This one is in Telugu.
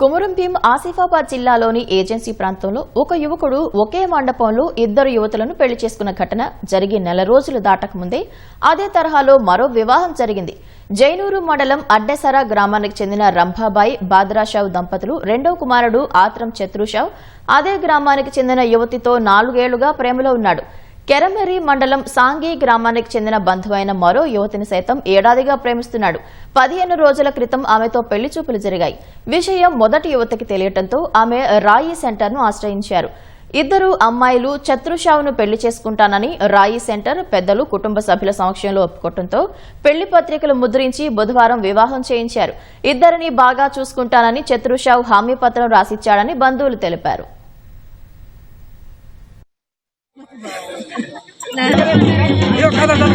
కొమురంభీం ఆసిఫాబాద్ జిల్లాలోని ఏజెన్సీ ప్రాంతంలో ఒక యువకుడు ఒకే మండపంలో ఇద్దరు యువతులను పెళ్ళి చేసుకున్న ఘటన జరిగి నెల రోజులు దాటకముందే అదే తరహాలో మరో వివాహం జరిగింది. జైనూరు మండలం అడ్డెసరా గ్రామానికి చెందిన రంభాబాయి బాద్రాషావ్ దంపతులు రెండో కుమారుడు ఆత్రం చత్రుషావ్ అదే గ్రామానికి చెందిన యువతితో నాలుగేళ్ళుగా ప్రేమలో ఉన్నాడు. కెరమెరి మండలం సాంగి గ్రామానికి చెందిన బంధువైన మరో యువతిని సైతం ఏడాదిగా ప్రేమిస్తున్నాడు. పదిహేను రోజుల క్రితం ఆమెతో పెళ్ళి చూపులు జరిగాయి. విషయం మొదటి యువతికి తెలియటంతో ఆమె రాయి సెంటర్ను ఆశ్రయించారు. ఇద్దరు అమ్మాయిలు చతురుషావును పెళ్ళి చేసుకుంటానని రాయి సెంటర్ పెద్దలు కుటుంబ సభ్యుల సమక్షంలో ఒప్పుకోవడంతో పెళ్ళి పత్రికలు ముద్రించి బుధవారం వివాహం చేయించారు. ఇద్దరిని బాగా చూసుకుంటానని చతురుషావు హామీ పత్రం రాసిచ్చాడని బంధువులు తెలిపారు. 来，你要开到哪里？